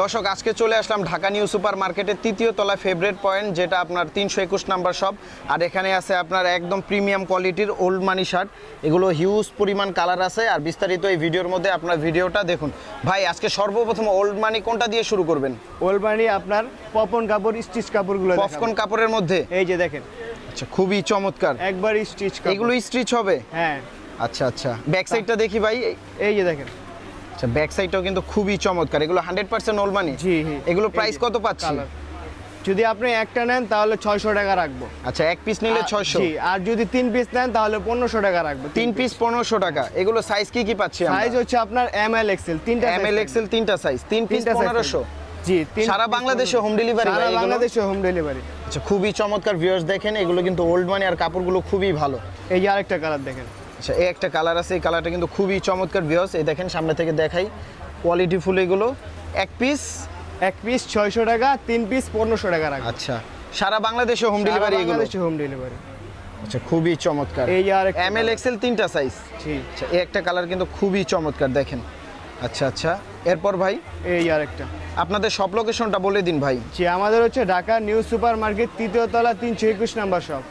দর্শক আজকে চলে আসলাম ঢাকা নিউ সুপার মার্কেটের তৃতীয় তলা ফেভারেট পয়েন্ট যেটা আপনার তিনশো একুশ নাম্বার শপ আর এখানে আছে আপনার একদম প্রিমিয়াম কোয়ালিটির ওল্ড মানি শার্ট এগুলো হিউজ পরিমাণ কালার আছে। আর বিস্তারিত এই ভিডিওর মধ্যে আপনার ভিডিওটা দেখুন। ভাই আজকে সর্বপ্রথম ওল্ড মানি কোনটা দিয়ে শুরু করবেন? ওল্ড মানি আপনার পপন কাপড় স্টিচ কাপড়গুলো দেখাবো। পপকর্ন কাপড়ের মধ্যে? এই যে দেখেন। আচ্ছা খুবই চমৎকার। একবার স্টিচ এগুলো স্টিচ হবে? হ্যাঁ। আচ্ছা আচ্ছা। ব্যাক সাইডটা দেখি ভাই। এই যে দেখেন। আচ্ছা ব্যাক সাইডটাও কিন্তু খুবই চমৎকার। এগুলো হান্ড্রেড পার্সেন্ট ওল্ড মানি জি। এগুলো প্রাইস কত পাচ্ছি? যদি আপনি একটা নেন তাহলে ছয়শো টাকা রাখব। আচ্ছা এক পিস নিলে ছয়শো। আর যদি তিন পিস নেন তাহলে পনেরোশো টাকা রাখব তিন পিস পনেরোশো টাকা। এগুলো সাইজ কি কি পাচ্ছি সাইজ হচ্ছে আপনার এম এল এক্সেল তিনটা এম এল এক্সেল তিনটা সাইজ তিন পিস পনেরোশো। জি সারা বাংলাদেশে home delivery সারা বাংলাদেশে হোম ডেলিভারি আচ্ছা খুবই চমৎকার ভিউয়ার্স দেখেন এগুলো কিন্তু ওল্ড মানি আর কাপড়গুলো খুবই ভালো। এই যে আরেকটা কালার দেখেন। আচ্ছা এই একটা কালার আছে এই কালারটা কিন্তু খুবই চমৎকার ভিউয়ার্স এই দেখেন সামনে থেকে দেখাই কোয়ালিটি ফুল এগুলো। এক পিস এক পিস ছয়শো টাকা তিন পিস পনেরোশো টাকা রাখব। আচ্ছা সারা বাংলাদেশে হোম ডেলিভারি এগুলো? বাংলাদেশে হোম ডেলিভারি আচ্ছা খুবই চমৎকার। এই আর এম এল এক্সেল তিনটা সাইজ আচ্ছা এই একটা কালার কিন্তু খুবই চমৎকার দেখেন। আচ্ছা আচ্ছা এরপর ভাই? এই আর একটা আপনাদের সব লোকেশনটা বলে দিন ভাই। জি আমাদের হচ্ছে ঢাকা নিউ সুপার মার্কেট তৃতীয় তলা তিনশো একুশ নাম্বার শপ